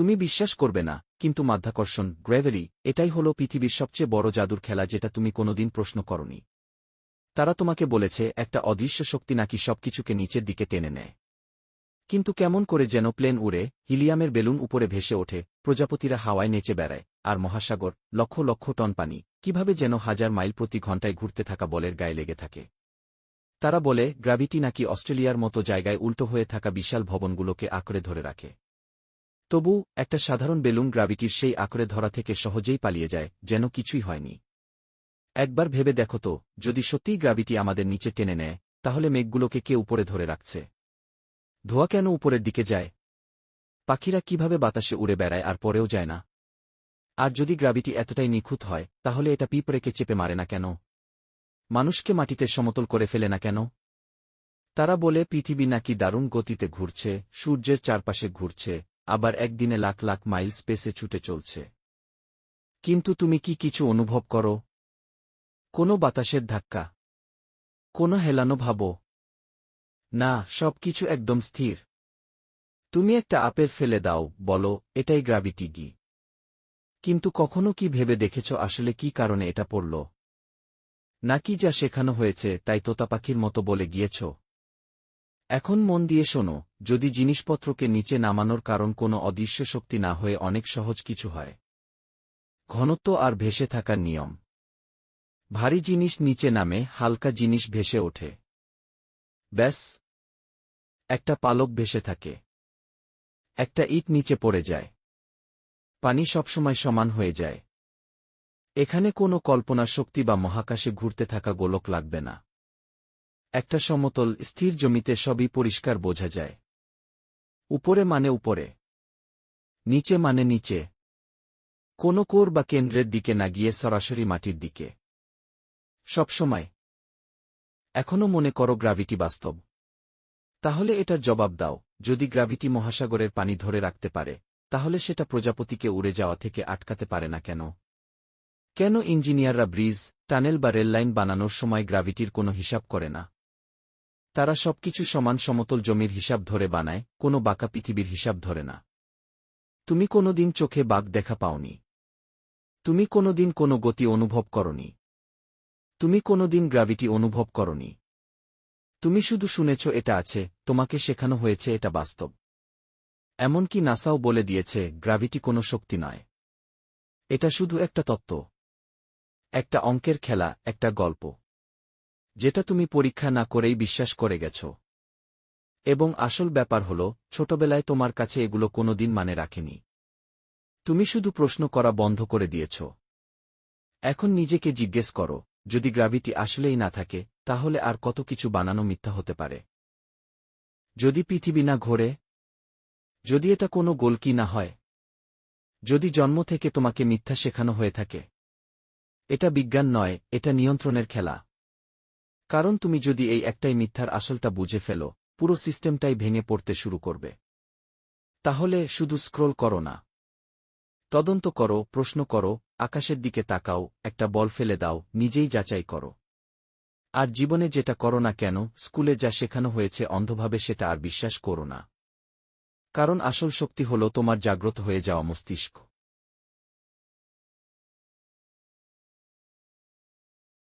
তুমি বিশ্বাস করবে না, কিন্তু মাধ্যাকর্ষণ গ্র্যাভেরি এটাই হলো পৃথিবীর সবচেয়ে বড় জাদুর খেলা যেটা তুমি কোনোদিন প্রশ্ন করনি। তারা তোমাকে বলেছে, একটা অদৃশ্য শক্তি নাকি সবকিছুকে নিচের দিকে টেনে নেয়। কিন্তু কেমন করে যেন প্লেন উড়ে, হিলিয়ামের বেলুন উপরে ভেসে ওঠে, প্রজাপতিরা হাওয়ায় নেচে বেড়ায়, আর মহাসাগর, লক্ষ লক্ষ টন পানি, কীভাবে যেন হাজার মাইল প্রতি ঘণ্টায় ঘুরতে থাকা বলের গায়ে লেগে থাকে। তারা বলে, গ্র্যাভিটি নাকি অস্ট্রেলিয়ার মতো জায়গায় উল্টো হয়ে থাকা বিশাল ভবনগুলোকে আঁকড়ে ধরে রাখে। তবু, একটা সাধারণ বেলুন গ্র্যাভিটির সেই আঁকড়ে ধরা থেকে সহজেই পালিয়ে যায়, যেন কিছুই হয়নি। একবার ভেবে দেখো তো, যদি সত্যিই গ্র্যাভিটি আমাদের নিচে টেনে নেয়, তাহলে মেঘগুলোকে কে উপরে ধরে রাখছে? ধোয়া কেন উপরের দিকে যায়? পাখিরা কীভাবে বাতাসে উড়ে বেড়ায় আর পরেও যায় না? আর যদি গ্র্যাভিটি এতটাই নিখুঁত হয়, তাহলে এটা পিঁপড়েকে চেপে মারে না কেন? মানুষকে মাটিতে সমতল করে ফেলে না কেন? তারা বলে, পৃথিবী নাকি দারুণ গতিতে ঘুরছে, সূর্যের চারপাশে ঘুরছে আবার একদিনে লাখ লাখ মাইল স্পেসে ছুটে চলছে। কিন্তু তুমি কি কিছু অনুভব করো? কোনো বাতাসের ধাক্কা? কোনো হেলানো ভাবো? না সব কিছু একদম স্থির। তুমি একটা আপেল ফেলে দাও, বলো, এটাই গ্রাভিটি গি। কিন্তু কখনো কি ভেবে দেখেছ আসলে কি কারণে এটা পড়ল? নাকি যা শেখানো হয়েছে, তাই তোতা পাখির মতো বলে গিয়েছ? এখন মন দিয়ে শোনো যদি জিনিসপত্রকে নিচে নামানোর কারণ কোনো অদৃশ্য শক্তি না হয়ে অনেক সহজ কিছু হয়। ঘনত্ব আর ভেসে থাকার নিয়ম। ভারী জিনিস নিচে নামে, হালকা জিনিস ভেসে ওঠে। ব্যাস। একটা পালক ভেসে থাকে। একটা ইট নিচে পড়ে যায়। পানি সবসময় সমান হয়ে যায়। এখানে কোনো কল্পনা শক্তি বা মহাকাশে ঘুরতে থাকা গোলক লাগবে না। একটা সমতল, স্থির জমিতে সবই পরিষ্কার বোঝা যায়। উপরে মানে উপরে। নিচে মানে নিচে। কোনো কোর বা কেন্দ্রের দিকে না গিয়ে সরাসরি মাটির দিকে। সবসময় এখনও মনে করো গ্রাভিটি বাস্তব। তাহলে এটার জবাব দাও, যদি গ্রাভিটি মহাসাগরের পানি ধরে রাখতে পারে, তাহলে সেটা প্রজাপতিকে উড়ে যাওয়া থেকে আটকাতে পারে না কেন? কেন ইঞ্জিনিয়াররা ব্রিজ, টানেল বা রেললাইন বানানোর সময় গ্রাভিটির কোনো হিসাব করে না? তারা সবকিছু সমান সমতল জমির হিসাব ধরে বানায়, কোনো বাঁকা পৃথিবীর হিসাব ধরে না। তুমি কোনোদিন চোখে বাঘ দেখা পাওনি। তুমি কোনোদিন কোনো গতি অনুভব করনি। তুমি কোনোদিন গ্র্যাভিটি অনুভব করনি। তুমি শুধু শুনেছ, এটা আছে, তোমাকে শেখানো হয়েছে, এটা বাস্তব। এমনকি নাসাও বলে দিয়েছে, গ্র্যাভিটি কোনো শক্তি নয়। এটা শুধু একটা তত্ত্ব। একটা অঙ্কের খেলা, একটা গল্প। যেটা তুমি পরীক্ষা না করেই বিশ্বাস করে গেছ। এবং আসল ব্যাপার হল, ছোটবেলায় তোমার কাছে এগুলো কোনোদিন মানে রাখেনি। তুমি শুধু প্রশ্ন করা বন্ধ করে দিয়েছ। এখন নিজেকে জিজ্ঞেস করো, যদি গ্র্যাভিটি আসলেই না থাকে, তাহলে আর কত কিছু বানানো মিথ্যা হতে পারে? যদি পৃথিবী না ঘোরে? যদি এটা কোনো গোলকি না হয়? যদি জন্ম থেকে তোমাকে মিথ্যা শেখানো হয়ে থাকে? এটা বিজ্ঞান নয়, এটা নিয়ন্ত্রণের খেলা। কারণ তুমি যদি এই একটাই মিথ্যার আসলটা বুঝে ফেলো, পুরো সিস্টেমটাই ভেঙে পড়তে শুরু করবে। তাহলে শুধু স্ক্রোল করো না। তদন্ত করো, প্রশ্ন করো, আকাশের দিকে তাকাও, একটা বল ফেলে দাও, নিজেই যাচাই করো। আর জীবনে যেটা করো না কেন, স্কুলে যা শেখানো হয়েছে অন্ধভাবে সেটা আর বিশ্বাস করো না। কারণ আসল শক্তি হল তোমার জাগ্রত হয়ে যাওয়া মস্তিষ্ক।